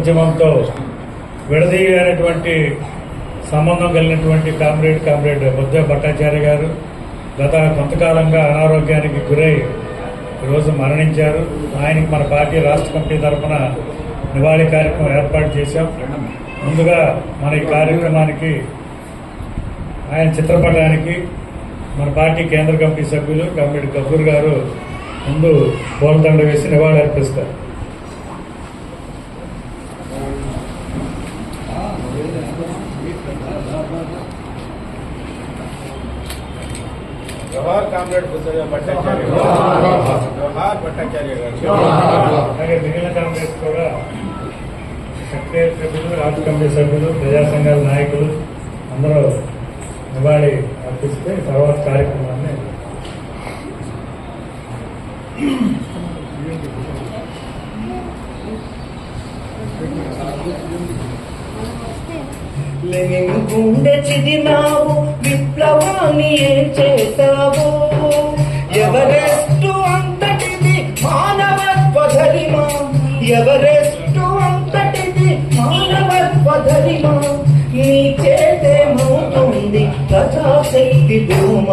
ఉద్యమంతో విడదీయనటువంటి సంబంధం కలిగినటువంటి comrade comrade బొద్ద Bhattacharya గారు గత కొంతకాలంగా అనారోగ్యానికి గురై ఈరోజు మరణించారు. ఆయనకి మన పార్టీ రాష్ట్ర కమిటీ తరఫున నివాళి కార్యక్రమం ఏర్పాటు చేశాం. ముందుగా మన ఈ కార్యక్రమానికి ఆయన చిత్రపటానికి మన పార్టీ కేంద్ర కమిటీ సభ్యులు కామ్రేడ్ కపూర్ గారు ముందు పూలదండ వేసి నివాళి అర్పిస్తారు జవహర్ కామ్రేడ్ బుద్ధయ్య భట్టాచార్య జవహర్ భట్టాచార్య గారు అలాగే మిగిలిన కాంగ్రెస్ కూడా సెక్రటరీ సభ్యులు రాష్ట్ర కమిటీ సభ్యులు ప్రజా సంఘాల నాయకులు అందరూ నివాళి అర్పిస్తే తర్వాత కార్యక్రమాన్ని లెనిన్ గుండె చిదినావు విప్లవాన్ని ఏం చేశావు? ఎవరెస్టు అంతటిది మానవత్వ ధరిమా ఎవరెస్టు అంతటిది మానవత్వ ధరిమా నీ చేతేమవుతుంది ప్రజాశక్తి భూమ?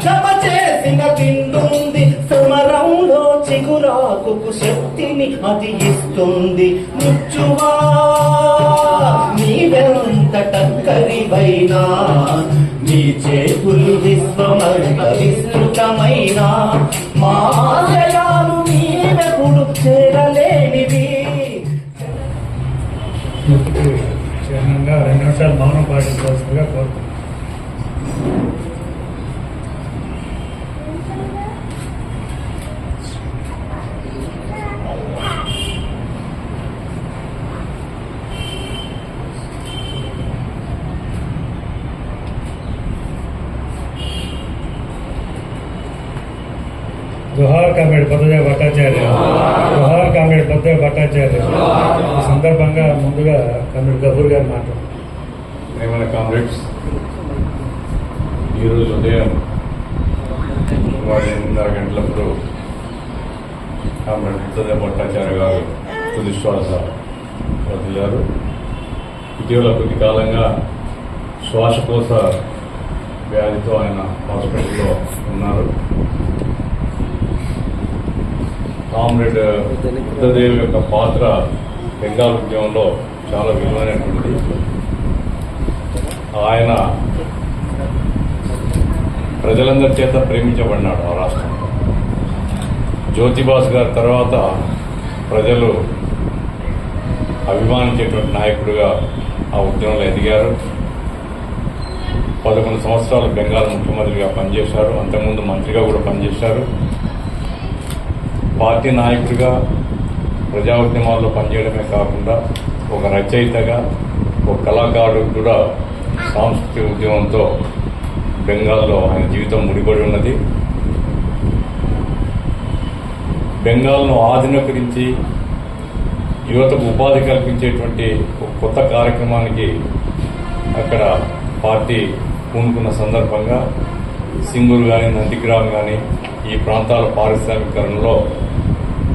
క్షమ చేసిన పిండుంది. సమరంలో చిగురాకు శక్తిని అది ఇస్తుంది మృత్యువా నీవెంత టక్కరివైనా నీ చేతులు విశ్వమంత విస్తృతమైన మా ఆశయాలు నీవెప్పుడు చేరలేనివి. ముఖ్య రెండు నిమిషాలు మౌనం పాటించవలసిందిగా కోరుతున్నాను జోహార్ కామ్రేడ్ పొద్దజ భట్టాచార్య జోహార్ కామ్రేడ్ పొద్దజ భట్టాచార్య. ఈ సందర్భంగా ముందుగా కామ్రేడ్ గఫూర్ గారు మాట్లాడు కామ్రేడ్స్ ఈరోజు ఉదయం సుమారు ఎనిమిదిన్నర గంటలప్పుడు కామ్రేడ్ బుద్ధయ్య భట్టాచార్య గారు తుది శ్వాస వదిలారు. ఇటీవల కొద్ది కాలంగా శ్వాసకోశ వ్యాధితో ఆయన హాస్పిటల్లో ఉన్నారు. కామ్రేడ్ బుద్ధదేవ్ యొక్క పాత్ర బెంగాల్ ఉద్యమంలో చాలా విలువైనటువంటిది. ఆయన ప్రజలందరి చేత ప్రేమించబడినాడు ఆ రాష్ట్రంలో జ్యోతిబాస్ గారి తర్వాత ప్రజలు అభిమానించేటువంటి నాయకుడిగా ఆ ఉద్యమంలో ఎదిగారు. పదకొండు సంవత్సరాలు బెంగాల్ ముఖ్యమంత్రిగా పనిచేశారు. అంతకుముందు మంత్రిగా కూడా పనిచేశారు. పార్టీ నాయకుడిగా ప్రజా ఉద్యమాల్లో పనిచేయడమే కాకుండా ఒక రచయితగా ఒక కళాకారుడు కూడా సాంస్కృతిక ఉద్యమంతో బెంగాల్లో ఆయన జీవితం ముడిపడి ఉన్నది. బెంగాల్ను ఆధునీకరించి యువతకు ఉపాధి కల్పించేటువంటి ఒక కొత్త కార్యక్రమానికి అక్కడ పార్టీ పూనుకున్న సందర్భంగా సింగూరు కానీ నందిగ్రామ్ కానీ ఈ ప్రాంతాల పారిశ్రామికరణలో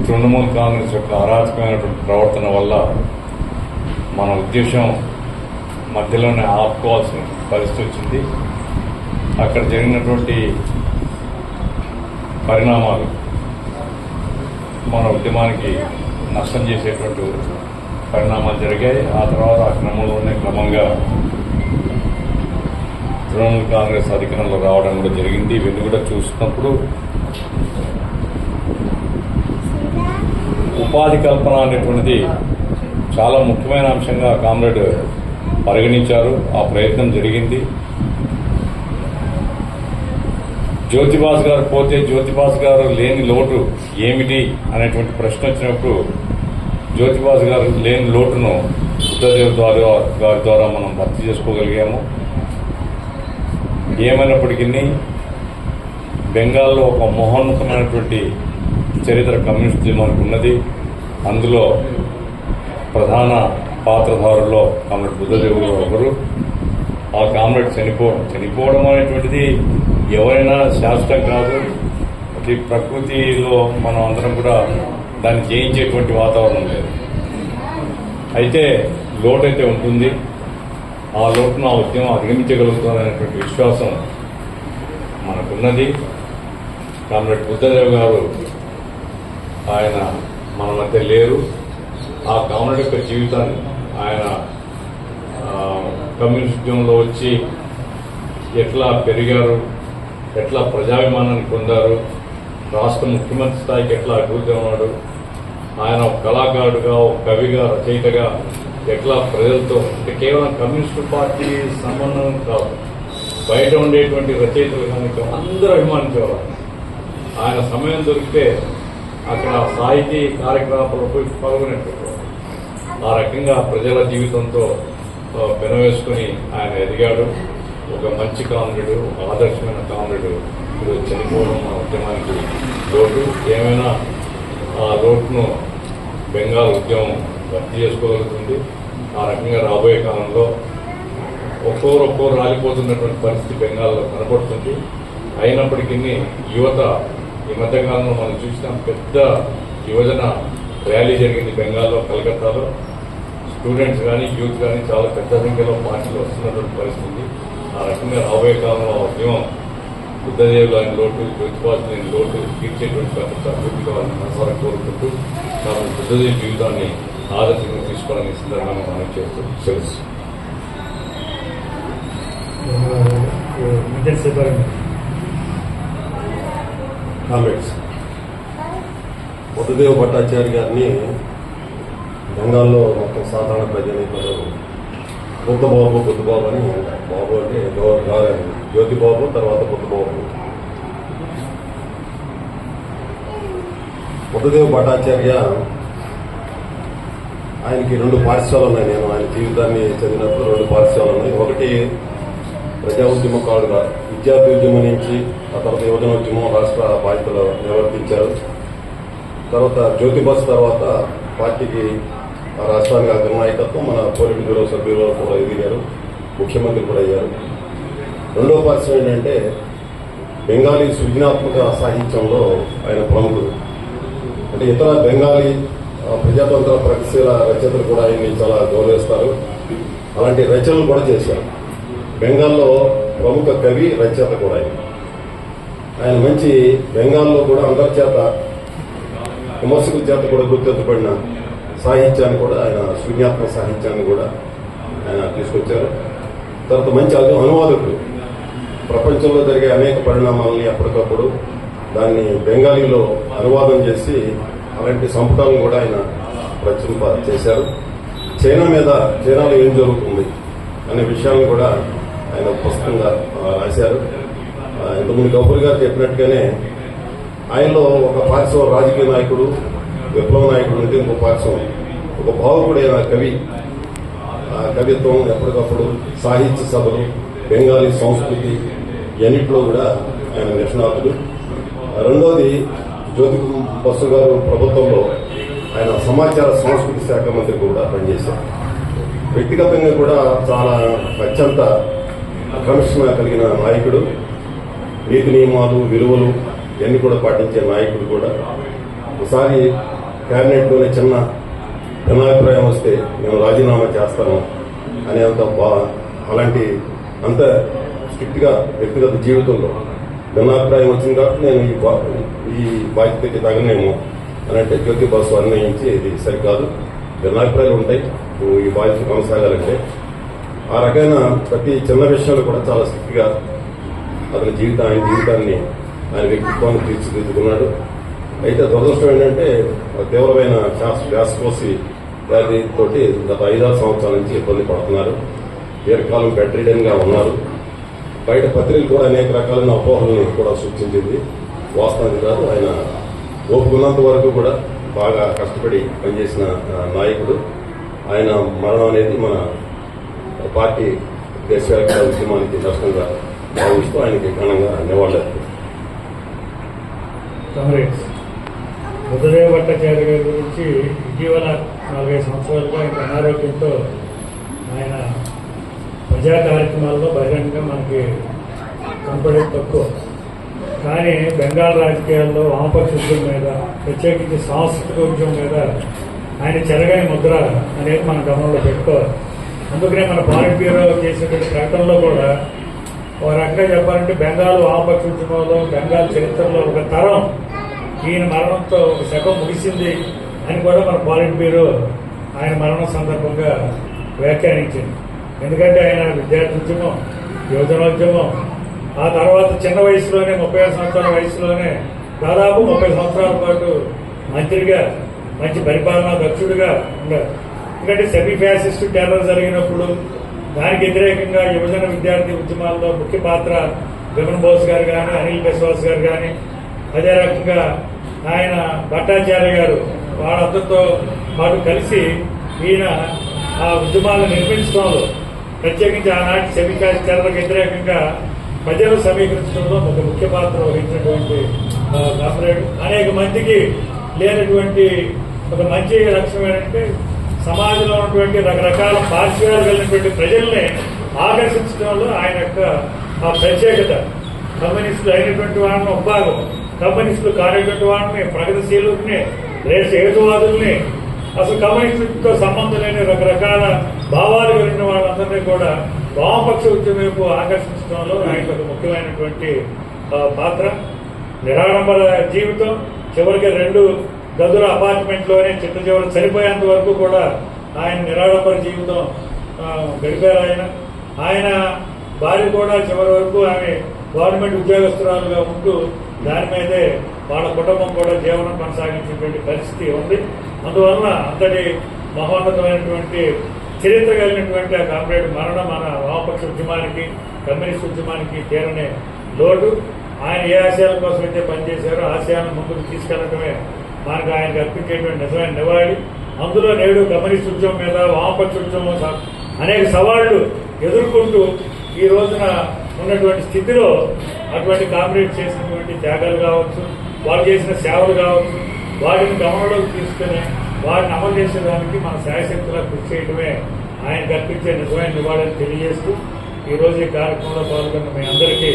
తృణమూల్ కాంగ్రెస్ యొక్క అరాచకమైనటువంటి ప్రవర్తన వల్ల మన ఉద్దేశం మధ్యలోనే ఆపుకోవాల్సిన పరిస్థితి వచ్చింది. అక్కడ జరిగినటువంటి పరిణామాలు మన ఉద్యమానికి నష్టం చేసేటువంటి పరిణామాలు జరిగాయి. ఆ తర్వాత ఆ క్రమంలోనే క్రమంగా తృణమూల్ కాంగ్రెస్ అధికారంలో రావడం కూడా జరిగింది. ఇవన్నీ కూడా చూసినప్పుడు ఉపాధి కల్పన అనేటువంటిది చాలా ముఖ్యమైన అంశంగా కామ్రేడ్ పరిగణించారు. ఆ ప్రయత్నం జరిగింది. జ్యోతిబాస్ గారు పోతే జ్యోతిబాస్ గారు లేని లోటు ఏమిటి అనేటువంటి ప్రశ్న వచ్చినప్పుడు జ్యోతిబాస్ గారు లేని లోటును బుద్ధదేవ్ ద్వారా గారి ద్వారా మనం భర్తీ చేసుకోగలిగాము. ఏమైనప్పటికీ బెంగాల్లో ఒక మహోన్నతమైనటువంటి చరిత్ర కమ్యూనిస్ట్ ఉద్యమానికి ఉన్నది. అందులో ప్రధాన పాత్రధారుల్లో కామ్రేడ్ బుద్ధదేవుడు ఒకరు. ఆ కామ్రేడ్ చనిపోవడం చనిపోవడం అనేటువంటిది ఎవరైనా శాశ్వతం కాదు. ప్రతి ప్రకృతిలో మనం అందరం కూడా దాన్ని జయించేటువంటి వాతావరణం లేదు. అయితే లోటైతే ఉంటుంది. ఆ లోటును ఆ ఉద్యమం అధిగమించగలుగుతుందనేటువంటి విశ్వాసం మనకున్నది. కామ్రేడ్ బుద్ధదేవ్ గారు ఆయన మన మధ్య లేరు. ఆ కామ్రేడ్ యొక్క జీవితాన్ని ఆయన ఆ, కమ్యూనిస్ట్ ఉద్యమంలో వచ్చి ఎట్లా పెరిగారు ఎట్లా ప్రజాభిమానాన్ని పొందారు రాష్ట్ర ముఖ్యమంత్రి స్థాయికి ఎట్లా అభివృద్ధి ఉన్నాడు ఆయన ఒక కళాకారుడుగా ఒక కవిగా రచయితగా ఎట్లా ప్రజలతో అంటే కేవలం కమ్యూనిస్టు పార్టీ సంబంధం కాదు బయట ఉండేటువంటి రచయితలు కానీ అందరూ అభిమానించేవారు. ఆయన సమయం దొరికితే అక్కడ సాహితీ కార్యకలాపాలు పోయి ఆ రకంగా ప్రజల జీవితంతో పెనవేసుకుని ఆయన ఎదిగాడు. ఒక మంచి కామ్రేడు ఒక ఆదర్శమైన కామ్రేడు ఇప్పుడు చనిపోవడం మా ఉద్యమానికి లోటు. ఏమైనా ఆ లోటును బెంగాల్ ఉద్యమం భర్తీ చేసుకోగలుగుతుంది. ఆ రకంగా రాబోయే కాలంలో ఒక్కోరు ఒక్కోరు రాలిపోతున్నటువంటి పరిస్థితి బెంగాల్లో కనబడుతుంది అయినప్పటికీ యువత ఈ మధ్యకాలంలో మనం చూసినాం పెద్ద యువజన ర్యాలీ జరిగింది బెంగాల్లో కలకత్తాలో. స్టూడెంట్స్ కానీ యూత్ కానీ చాలా పెద్ద సంఖ్యలో పార్టీలు వస్తున్నటువంటి పరిస్థితి. ఆ రకంగా రాబోయే కాలంలో ఆ ఉద్యమం బుద్ధదేవులు ఆయన లోటు జ్యోతిబాసు లేని లోటు తీర్చేటువంటి పెద్ద అభివృద్ధి కావాలని మనసారా కోరుకుంటూ కాబట్టి బుద్ధదేవి జీవితాన్ని ఆదర్శంగా తీసుకోవాలని సందర్భంగా మనం చేస్తూ తెలుసు కామెంట్స్ బుద్ధదేవ్ భట్టాచార్య గారిని బెంగాల్లో మొత్తం సాధారణ ప్రజానీకులు బుద్ధబాబు బుద్ధబాబు అని అంటారు. బాబు అంటే గౌరవ గా- జ్యోతిబాబు తర్వాత బుద్ధబాబు. బుద్ధదేవ్ భట్టాచార్య ఆయనకి రెండు పాఠశాలలు ఉన్నాయి. నేను ఆయన జీవితాన్ని చదివినప్పుడు రెండు పాఠశాలలు ఉన్నాయి. ఒకటి ప్రజా ఉద్యమకారుడుగా విద్యార్థి ఉద్యమం నుంచి ఆ తర్వాత యువజన ఉద్యమం రాష్ట్ర బాధ్యతలు నిర్వర్తించారు. తర్వాత జ్యోతిబస్ తర్వాత పార్టీకి ఆ రాష్ట్రానికి అగ్రనాయకత్వం మన పోలిట్ బ్యూరో సభ్యులు కూడా ఎదిగారు. ముఖ్యమంత్రి కూడా అయ్యారు. రెండో పరిచయం ఏంటంటే బెంగాలీ సృజనాత్మక సాహిత్యంలో ఆయన ప్రముఖుడు. అంటే ఇతర బెంగాలీ ప్రజాతంత్ర ప్రగతిశీల రచయితలు కూడా ఆయన్ని చాలా గౌరవిస్తారు. అలాంటి రచనలు కూడా చేశారు. బెంగాల్లో ప్రముఖ కవి రచయిత కూడా ఆయన. ఆయన మంచి బెంగాల్లో కూడా అందరి చేత విమర్శకుల చేత కూడా గుర్తించబడిన సాహిత్యాన్ని కూడా ఆయన శూన్యాత్మక సాహిత్యాన్ని కూడా ఆయన తీసుకొచ్చారు. తర్వాత మంచి అనువాదకుడు. ప్రపంచంలో జరిగే అనేక పరిణామాలని ఎప్పటికప్పుడు దాన్ని బెంగాలీలో అనువాదం చేసి అలాంటి సంపుటాలను కూడా ఆయన ప్రచురింప చేశారు. చైనా మీద చైనాలో ఏం జరుగుతుంది అనే విషయాలను కూడా ఆయన పుస్తకంగా రాశారు. ఇంతకుముందు గౌపూర్ గారు చెప్పినట్టుగానే ఆయనలో ఒక పార్శ్వ రాజకీయ నాయకుడు విప్లవ నాయకుడు ఉంటే ఇంకో పార్శ్వం ఒక భావకుడైన కవి. ఆ కవిత్వం ఎప్పటికప్పుడు సాహిత్య సభలు బెంగాలీ సంస్కృతి ఇవన్నింటిలో కూడా ఆయన నిష్ణాతుడు. రెండోది జ్యోతి బస్సు గారు ప్రభుత్వంలో ఆయన సమాచార సంస్కృతి శాఖ మంత్రి కూడా పనిచేశారు. వ్యక్తిగతంగా కూడా చాలా అత్యంత క్రమశిక్షణ కలిగిన నాయకుడు నీతి నియమాలు విలువలు ఇవన్నీ కూడా పాటించే నాయకుడు కూడా. ఒకసారి క్యాబినెట్లోనే చిన్న భిన్నాభిప్రాయం వస్తే మేము రాజీనామా చేస్తాము అనే అంత బా అలాంటి అంత స్ట్రిక్ట్గా వ్యక్తిగత జీవితంలో భిన్నాభిప్రాయం వచ్చింది కాబట్టి నేను ఈ బా ఈ బాధ్యతకి తగనేమో అని అంటే జ్యోతి బాసు అన్వయించి ఇది సరికాదు. భిన్నాభిప్రాయాలు ఉంటాయి. నువ్వు ఈ బాధ్యత కొనసాగాలంటే ఆ రకమైన ప్రతి చిన్న విషయాలు కూడా చాలా స్థితిగా అతని జీవితం ఆయన జీవితాన్ని ఆయన వ్యక్తిత్వాన్ని తీర్చిదిద్దుకున్నాడు. అయితే దురదృష్టం ఏంటంటే తీవ్రమైన శ్వాస శ్వాసకోసి వ్యాధితోటి గత ఐదారు సంవత్సరాల నుంచి ఇబ్బంది పడుతున్నారు. దీర్ఘకాలం బెడ్ ఉన్నారు. బయట పత్రికలు కూడా అనేక రకాలైన అపోహలను కూడా సూచించింది వాస్తవానికి కాదు ఆయన ఓపుకున్నంత వరకు కూడా బాగా కష్టపడి పనిచేసిన నాయకుడు. ఆయన మరణం అనేది మన పార్టీ దేశవ్యాప్త ఉద్యమానికి నష్టంగా భావిస్తూ ఆయనకి ఘనంగా నివాళులు బుద్ధదేవ భట్టాచార్య గారి గురించి ఇటీవల నాలుగైదు సంవత్సరాలుగా ఇంకా అనారోగ్యంతో ఆయన ప్రజా కార్యక్రమాల్లో బహిరంగంగా మనకి కనపడేది తక్కువ. కానీ బెంగాల్ రాజకీయాల్లో వామపక్ష ఉద్యమం మీద ప్రత్యేకించి సాంస్కృతిక ఉద్యమం మీద ఆయన చెరగని ముద్ర అనేది మన గమనంలో పెట్టుకోవాలి. అందుకనే మన పాలిట్ బ్యూరో చేసినటువంటి ప్రకటనలో కూడా ఒక రకంగా చెప్పాలంటే బెంగాల్ వామపక్ష ఉద్యమంలో బెంగాల్ చరిత్రలో ఒక తరం ఈయన మరణంతో ఒక శకం ముగిసింది అని కూడా మన పాలిట్ బ్యూరో ఆయన మరణం సందర్భంగా వ్యాఖ్యానించింది. ఎందుకంటే ఆయన విద్యార్థి ఉద్యమం యువజనోద్యమం ఆ తర్వాత చిన్న వయసులోనే ముప్పై సంవత్సరాల వయసులోనే దాదాపు ముప్పై సంవత్సరాల పాటు మంత్రిగా మంచి పరిపాలనా దక్షుడిగా ఉన్నారు. ఎందుకంటే సెమీ ఫ్యాసిస్ట్ టెర్రర్ జరిగినప్పుడు దానికి వ్యతిరేకంగా యువజన విద్యార్థి ఉద్యమాల్లో ముఖ్య పాత్ర విమన్ బోస్ గారు కానీ అనిల్ బిశ్వాస్ గారు కానీ అదే రకంగా ఆయన భట్టాచార్య గారు వాళ్ళందరితో పాటు కలిసి ఈయన ఆ ఉద్యమాలను నిర్మించడంలో ప్రత్యేకించి ఆనాటి సెమిఫ్యాసిస్ టెర్రర్కి వ్యతిరేకంగా ప్రజలు సమీకరించడంలో ఒక ముఖ్య పాత్ర వహించినటువంటి ఆ, కామ్రేడ్. అనేక మందికి లేనటువంటి ఒక మంచి లక్ష్యం ఏంటంటే సమాజంలో ఉన్నటువంటి రకరకాల పార్శ్వాలు కలిగినటువంటి ప్రజల్ని ఆకర్షించడంలో ఆయన యొక్క ఆ ప్రత్యేకత. కమ్యూనిస్టులు అయినటువంటి వాళ్ళని ఒక భాగం కమ్యూనిస్టులు కానిటువంటి వాళ్ళని ప్రగతిశీలుల్ని రేసు హేతువాదుల్ని అసలు కమ్యూనిస్టులతో సంబంధం లేని రకరకాల భావాలు కలిగిన వాళ్ళందరినీ కూడా వామపక్ష ఉద్యమం వైపు ఆకర్షించడంలో ఆయన ఒక ముఖ్యమైనటువంటి పాత్ర. నిరాడంబర జీవితం. చివరికి రెండు గదుల అపార్ట్మెంట్లోనే చిట్ట చివరి చనిపోయేంత వరకు కూడా ఆయన నిరాడంబర జీవితం గడిపారు ఆయన. ఆయన భార్య కూడా చివరి వరకు ఆమె గవర్నమెంట్ ఉద్యోగస్తురాలుగా ఉంటూ దాని మీదే వాళ్ళ కుటుంబం కూడా జీవనం కొనసాగించేటువంటి పరిస్థితి ఉంది. అందువలన అంతటి మహోన్నతమైనటువంటి చరిత్ర కలిగినటువంటి ఆ కామ్రేడ్ మరణం మన వామపక్ష ఉద్యమానికి కమ్యూనిస్ట్ ఉద్యమానికి తీరనే లోటు. ఆయన ఏ ఆశయాల కోసం అయితే పనిచేశారో ఆశయాలను ముందుకు తీసుకెళ్ళడమే మనకు ఆయనకు అర్పించేటువంటి నిజమైన నివాళి అందులో నేడు కమ్యూనిస్ట్ ఉద్యమం మీద వామపక్ష ఉద్యమం అనేక సవాళ్ళు ఎదుర్కొంటూ ఈ రోజున ఉన్నటువంటి స్థితిలో అటువంటి కామ్రేడ్ చేసినటువంటి త్యాగాలు కావచ్చు వాళ్ళు చేసిన సేవలు కావచ్చు వాటిని గమనంలోకి తీసుకుని వారిని అమలు చేసేదానికి మన శాయశక్తులా కృషి చేయడమే ఆయన కల్పించే నిజమైన నివాళిని తెలియజేస్తూ ఈరోజు ఈ కార్యక్రమంలో పాల్గొన్న మీ అందరికీ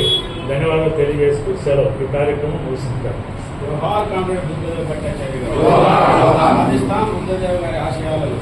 ధన్యవాదాలు తెలియజేస్తూ సెలవు. ఈ కార్యక్రమం ముగిసింది. జోహార్ కామ్రేడ్ బుద్ధదేవ్ భట్టాచార్య గారు అందిస్తాం గారి ఆశయాలను